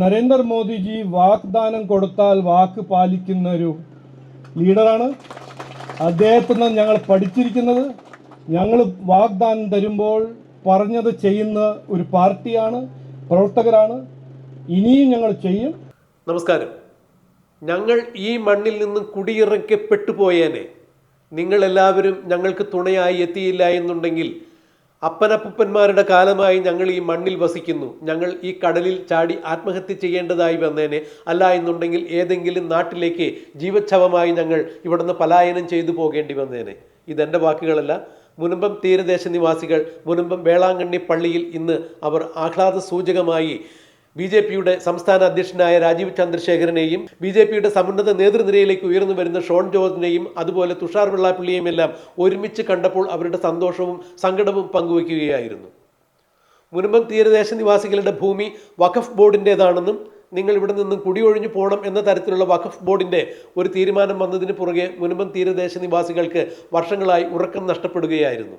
നരേന്ദ്രമോദിജി വാഗ്ദാനം കൊടുത്താൽ വാക്ക് പാലിക്കുന്ന ഒരു ലീഡറാണ്. അദ്ദേഹത്തിൽ നിന്ന് ഞങ്ങൾ പഠിച്ചിരിക്കുന്നത്. ഞങ്ങൾ വാഗ്ദാനം തരുമ്പോൾ പറഞ്ഞത് ചെയ്യുന്ന ഒരു പാർട്ടിയാണ് പ്രവർത്തകരാണ്. ഇനിയും ഞങ്ങൾ ചെയ്യും. നമസ്കാരം. ഞങ്ങൾ ഈ മണ്ണിൽ നിന്നും കുടിയിറക്കപ്പെട്ടു പോയേനെ. നിങ്ങളെല്ലാവരും ഞങ്ങൾക്ക് തുണയായി എത്തിയില്ല എന്നുണ്ടെങ്കിൽ അപ്പനപ്പന്മാരുടെ കാലമായി ഞങ്ങൾ ഈ മണ്ണിൽ വസിക്കുന്നു. ഞങ്ങൾ ഈ കടലിൽ ചാടി ആത്മഹത്യ ചെയ്യേണ്ടതായി വന്നേനെ. അല്ല എന്നുണ്ടെങ്കിൽ ഏതെങ്കിലും നാട്ടിലേക്ക് ജീവച്ഛവമായി ഞങ്ങൾ ഇവിടുന്ന് പലായനം ചെയ്തു പോകേണ്ടി വന്നേനെ. ഇതെന്റെ വാക്കുകളല്ല. മുനമ്പം തീരദേശ നിവാസികൾ മുനമ്പം വേളാങ്കണ്ണി പള്ളിയിൽ ഇന്ന് അവർ ആഹ്ലാദ സൂചകമായി ബി ജെ പിയുടെ സംസ്ഥാന അധ്യക്ഷനായ രാജീവ് ചന്ദ്രശേഖരനെയും ബി ജെ പിയുടെ സമുന്നത നേതൃനിരയിലേക്ക് ഉയർന്നു വരുന്ന ഷോൺ ജോർജിനെയും അതുപോലെ തുഷാർ വെള്ളാപ്പള്ളിയെയും എല്ലാം ഒരുമിച്ച് കണ്ടപ്പോൾ അവരുടെ സന്തോഷവും സങ്കടവും പങ്കുവയ്ക്കുകയായിരുന്നു. മുനമ്പം തീരദേശ നിവാസികളുടെ ഭൂമി വഖഫ് ബോർഡിന്റേതാണെന്നും നിങ്ങൾ ഇവിടെ നിന്നും കുടിയൊഴിഞ്ഞു പോകണം എന്ന തരത്തിലുള്ള വഖഫ് ബോർഡിന്റെ ഒരു തീരുമാനം വന്നതിന് പുറകെ മുനമ്പം തീരദേശ നിവാസികൾക്ക് വർഷങ്ങളായി ഉറക്കം നഷ്ടപ്പെടുകയായിരുന്നു.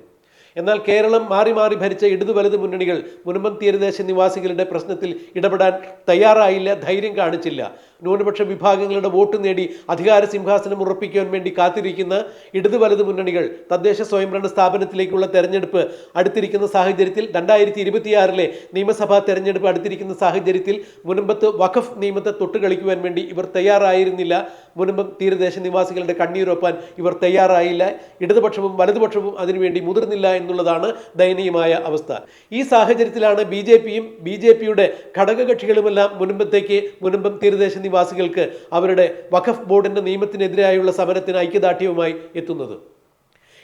എന്നാൽ കേരളം മാറി മാറി ഭരിച്ച ഇടതു വലത് മുന്നണികൾ മുനമ്പം തീരദേശ നിവാസികളുടെ പ്രശ്നത്തിൽ ഇടപെടാൻ തയ്യാറായില്ല ധൈര്യം കാണിച്ചില്ല. ന്യൂനപക്ഷ വിഭാഗങ്ങളുടെ വോട്ട് നേടി അധികാര സിംഹാസനം ഉറപ്പിക്കുവാൻ വേണ്ടി കാത്തിരിക്കുന്ന ഇടതു വലത് മുന്നണികൾ തദ്ദേശ സ്വയംഭരണ സ്ഥാപനത്തിലേക്കുള്ള തെരഞ്ഞെടുപ്പ് അടുത്തിരിക്കുന്ന സാഹചര്യത്തിൽ രണ്ടായിരത്തി ഇരുപത്തിയാറിലെ നിയമസഭാ തെരഞ്ഞെടുപ്പ് അടുത്തിരിക്കുന്ന സാഹചര്യത്തിൽ മുനമ്പത്ത് വഖഫ് നിയമത്തെ തൊട്ടുകളിക്കുവാൻ വേണ്ടി ഇവർ തയ്യാറായിരുന്നില്ല. മുനമ്പം തീരദേശ നിവാസികളുടെ കണ്ണീരൊപ്പാൻ ഇവർ തയ്യാറായില്ല. ഇടതുപക്ഷവും വലതുപക്ഷവും അതിനുവേണ്ടി മുതിർന്നില്ല എന്നുള്ളതാണ് ദയനീയമായ അവസ്ഥ. ഈ സാഹചര്യത്തിലാണ് ബി ജെ പിയും ബി ജെ പിയുടെ ഘടകകക്ഷികളുമെല്ലാം മുനമ്പത്തേക്ക് മുനമ്പം തീരദേശ നിവാസികൾക്ക് അവരുടെ വഖഫ് ബോർഡിന്റെ നിയമത്തിനെതിരായുള്ള സമരത്തിന് ഐക്യദാർഢ്യവുമായി എത്തുന്നത്.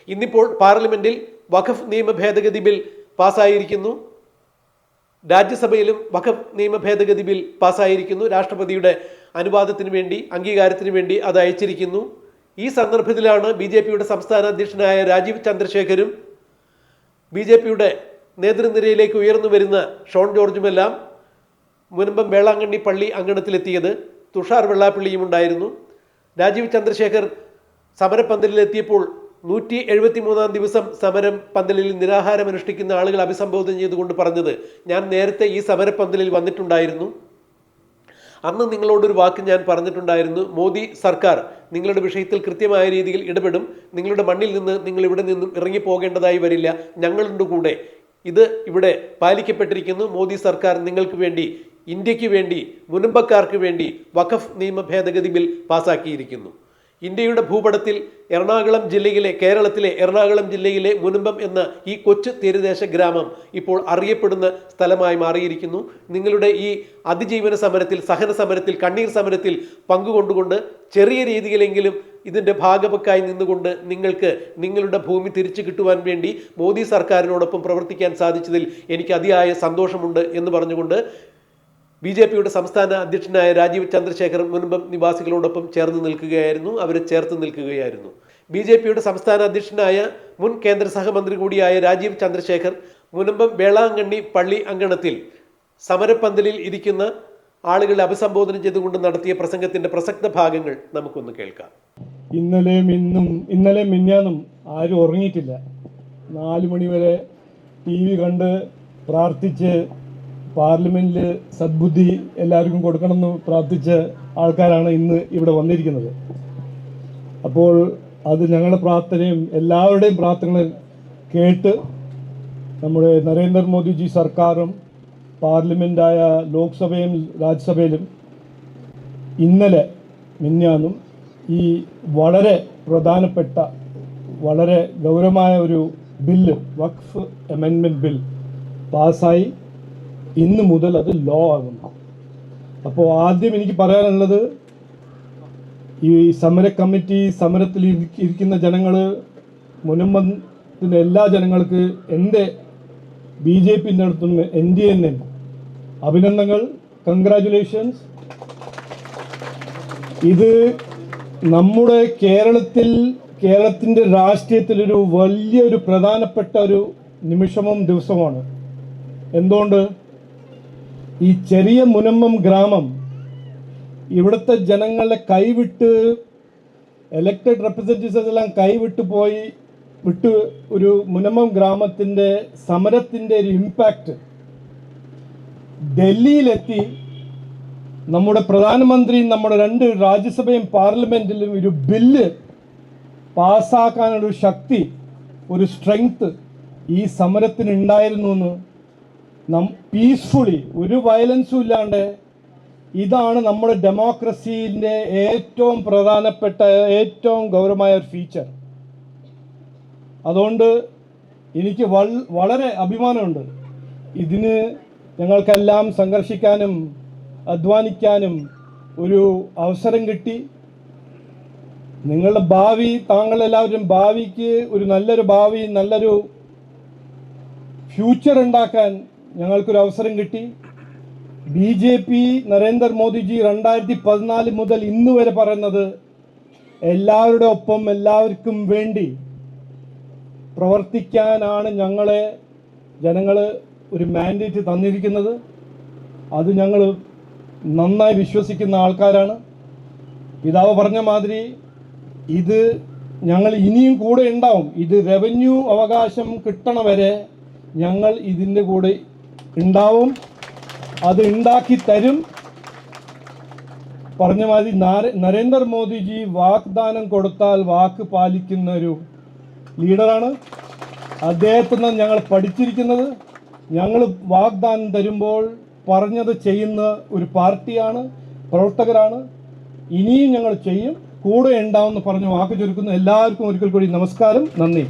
ഇന്നിപ്പോൾ പാർലമെന്റിൽ വഖഫ് നിയമ ഭേദഗതി ബിൽ പാസ്സായിരിക്കുന്നു രാജ്യസഭയിലും വഖഫ് നിയമ ഭേദഗതി ബിൽ പാസ്സായിരിക്കുന്നു രാഷ്ട്രപതിയുടെ അനുവാദത്തിന് വേണ്ടി അംഗീകാരത്തിന് വേണ്ടി അത് അയച്ചിരിക്കുന്നു. ഈ സന്ദർഭത്തിലാണ് ബി ജെ പിയുടെ സംസ്ഥാന അധ്യക്ഷനായ രാജീവ് ചന്ദ്രശേഖരും ബി ജെ പിയുടെ നേതൃനിരയിലേക്ക് ഉയർന്നു വരുന്ന ഷോൺ ജോർജുമെല്ലാം മുൻപം വേളാങ്കണ്ണി പള്ളി അങ്കണത്തിലെത്തിയത്. തുഷാർ വെള്ളാപ്പള്ളിയും ഉണ്ടായിരുന്നു. രാജീവ് ചന്ദ്രശേഖർ സമരപ്പന്തലിലെത്തിയപ്പോൾ നൂറ്റി എഴുപത്തി മൂന്നാം ദിവസം സമരം പന്തലിൽ നിരാഹാരം അനുഷ്ഠിക്കുന്ന ആളുകൾ അഭിസംബോധന ചെയ്തുകൊണ്ട് പറഞ്ഞത് ഞാൻ നേരത്തെ ഈ സമരപ്പന്തലിൽ വന്നിട്ടുണ്ടായിരുന്നു. അന്ന് നിങ്ങളോടൊരു വാക്ക് ഞാൻ പറഞ്ഞിട്ടുണ്ടായിരുന്നു. മോദി സർക്കാർ നിങ്ങളുടെ വിഷയത്തിൽ കൃത്യമായ രീതിയിൽ ഇടപെടും. നിങ്ങളുടെ മണ്ണിൽ നിന്ന് നിങ്ങൾ ഇവിടെ നിന്നും ഇറങ്ങിപ്പോകേണ്ടതായി വരില്ല. ഞങ്ങളുടെ കൂടെ. ഇത് ഇവിടെ പാലിക്കപ്പെട്ടിരിക്കുന്നു. മോദി സർക്കാർ നിങ്ങൾക്ക് വേണ്ടി ഇന്ത്യയ്ക്ക് വേണ്ടി മുനമ്പക്കാർക്ക് വേണ്ടി വഖഫ് നിയമ ഭേദഗതി ബിൽ പാസാക്കിയിരിക്കുന്നു. ഇന്ത്യയുടെ ഭൂപടത്തിൽ എറണാകുളം ജില്ലയിലെ കേരളത്തിലെ എറണാകുളം ജില്ലയിലെ മുനമ്പം എന്ന ഈ കൊച്ചു തീരദേശ ഗ്രാമം ഇപ്പോൾ അറിയപ്പെടുന്ന സ്ഥലമായി മാറിയിരിക്കുന്നു. നിങ്ങളുടെ ഈ അതിജീവന സമരത്തിൽ സഹന സമരത്തിൽ കണ്ണീർ സമരത്തിൽ പങ്കുകൊണ്ടുകൊണ്ട് ചെറിയ രീതിയിലെങ്കിലും ഇതിന്റെ ഭാഗമൊക്കായി നിന്നുകൊണ്ട് നിങ്ങൾക്ക് നിങ്ങളുടെ ഭൂമി തിരിച്ചു കിട്ടുവാൻ വേണ്ടി മോദി സർക്കാരിനോടൊപ്പം പ്രവർത്തിക്കാൻ സാധിച്ചതിൽ എനിക്ക് അതിയായ സന്തോഷമുണ്ട് എന്ന് പറഞ്ഞുകൊണ്ട് ബി ജെ പിയുടെ സംസ്ഥാന അധ്യക്ഷനായ രാജീവ് ചന്ദ്രശേഖർ മുൻപം നിവാസികളോടൊപ്പം ചേർന്ന് നിൽക്കുകയായിരുന്നു. അവരെ ചേർത്ത് നിൽക്കുകയായിരുന്നു. ബി ജെ പിയുടെ സംസ്ഥാന അധ്യക്ഷനായ മുൻ കേന്ദ്ര സഹമന്ത്രി കൂടിയായ രാജീവ് ചന്ദ്രശേഖർ മുനമ്പം വേളാങ്കണ്ണി പള്ളി അങ്കണത്തിൽ സമരപ്പന്തലിൽ ഇരിക്കുന്ന ആളുകളെ അഭിസംബോധന ചെയ്തുകൊണ്ട് നടത്തിയ പ്രസംഗത്തിന്റെ പ്രസക്ത ഭാഗങ്ങൾ നമുക്കൊന്ന് കേൾക്കാം. ഇന്നലെയും ഇന്നും ഇന്നലെ മിന്നാന്നും ആരും ഉറങ്ങിയിട്ടില്ല. നാലു മണി വരെ ടി വി കണ്ട് പ്രാർത്ഥിച്ച് പാർലമെന്റിൽ സദ്ബുദ്ധി എല്ലാവർക്കും കൊടുക്കണമെന്ന് പ്രാർത്ഥിച്ച ആൾക്കാരാണ് ഇന്ന് ഇവിടെ വന്നിരിക്കുന്നത്. അപ്പോൾ അത് ഞങ്ങളുടെ പ്രാർത്ഥനയും എല്ലാവരുടെയും പ്രാർത്ഥനകൾ കേട്ട് നമ്മുടെ നരേന്ദ്രമോദിജി സർക്കാരും പാർലമെന്റായ ലോക്സഭയും രാജ്യസഭയിലും ഇന്നലെ മിന്നാന്നും ഈ വളരെ പ്രധാനപ്പെട്ട വളരെ ഗൗരവമായ ഒരു ബില്ല് വഖഫ് അമെൻമെന്റ് ബിൽ പാസ്സായി. ഇന്ന് മുതൽ അത് ലോ ആകുന്നു. അപ്പോൾ ആദ്യം എനിക്ക് പറയാനുള്ളത് ഈ സമര കമ്മിറ്റി സമരത്തിൽ ഇരി- ഇരിക്കുന്ന ജനങ്ങൾ മുനമ്പത്തിന്റെ എല്ലാ ജനങ്ങൾക്ക് എന്റെ ബി ജെ അടുത്തുനിന്ന് എൻ ഡി എൻ എൻ അഭിനന്ദനങ്ങൾ കൺഗ്രാറ്റുലേഷൻസ് ഇത് നമ്മുടെ കേരളത്തിൽ കേരളത്തിന്റെ രാഷ്ട്രീയത്തിലൊരു വലിയൊരു പ്രധാനപ്പെട്ട ഒരു നിമിഷവും ദിവസമാണ് എന്തുകൊണ്ട്? ഈ ചെറിയ മുനമ്മം ഗ്രാമം ഇവിടുത്തെ ജനങ്ങളെ കൈവിട്ട് എലക്റ്റഡ് റെപ്രസെന്റേറ്റീവ്സ് എല്ലാം കൈവിട്ട് പോയി വിട്ട് ഒരു മുനമ്മം ഗ്രാമത്തിന്റെ സമരത്തിന്റെ ഒരു ഇമ്പാക്റ്റ് ഡൽഹിയിലെത്തി. നമ്മുടെ പ്രധാനമന്ത്രിയും നമ്മുടെ രണ്ട് രാജ്യസഭയും പാർലമെന്റിലും ഒരു ബില്ല് പാസ്സാക്കാനൊരു ശക്തി ഒരു സ്ട്രെങ്ത് ഈ സമരത്തിന് ഉണ്ടായിരുന്നു എന്ന് പീസ്ഫുള്ളി ഒരു വയലൻസും ഇല്ലാണ്ട് ഇതാണ് നമ്മുടെ ഡെമോക്രസീന്റെ ഏറ്റവും പ്രധാനപ്പെട്ട ഏറ്റവും ഗൗരവമായ ഒരു ഫീച്ചർ അതുകൊണ്ട് എനിക്ക് വളരെ അഭിമാനമുണ്ട്. ഇതിന് ഞങ്ങൾക്കെല്ലാം സംഘർഷിക്കാനും അധ്വാനിക്കാനും ഒരു അവസരം കിട്ടി. നിങ്ങളുടെ ഭാവി താങ്കളെല്ലാവരും ഭാവിക്ക് ഒരു നല്ലൊരു ഭാവി നല്ലൊരു ഫ്യൂച്ചർ ഉണ്ടാക്കാൻ ഞങ്ങൾക്കൊരു അവസരം കിട്ടി. ബി ജെ പി നരേന്ദ്രമോദിജി രണ്ടായിരത്തി പതിനാല് മുതൽ ഇന്ന് വരെ പറയുന്നത് എല്ലാവരുടെ ഒപ്പം എല്ലാവർക്കും വേണ്ടി പ്രവർത്തിക്കാനാണ് ഞങ്ങളെ ജനങ്ങൾ ഒരു മാൻഡേറ്റ് തന്നിരിക്കുന്നത്. അത് ഞങ്ങൾ നന്നായി വിശ്വസിക്കുന്ന ആൾക്കാരാണ്. പിതാവ് പറഞ്ഞ മാതിരി ഇത് ഞങ്ങൾ ഇനിയും കൂടെ ഉണ്ടാവും. ഇത് റവന്യൂ അവകാശം കിട്ടണ വരെ ഞങ്ങൾ ഇതിന്റെ കൂടെ ഉണ്ടാവും. അത് ഉണ്ടാക്കി തരും. പറഞ്ഞ മാതിരി നാര- നരേന്ദ്രമോദിജി വാഗ്ദാനം കൊടുത്താൽ വാക്ക് പാലിക്കുന്ന ഒരു ലീഡറാണ്. അദ്ദേഹത്തിൽ നിന്ന് ഞങ്ങൾ പഠിച്ചിരിക്കുന്നത്. ഞങ്ങൾ വാഗ്ദാനം തരുമ്പോൾ പറഞ്ഞത് ചെയ്യുന്ന ഒരു പാർട്ടിയാണ് പ്രവർത്തകരാണ്. ഇനിയും ഞങ്ങൾ ചെയ്യും. കൂടെ ഉണ്ടാവുമെന്ന് പറഞ്ഞ് വാക്ക് ചുരുക്കുന്നു. എല്ലാവർക്കും ഒരിക്കൽ കൂടി നമസ്കാരം. നന്ദി.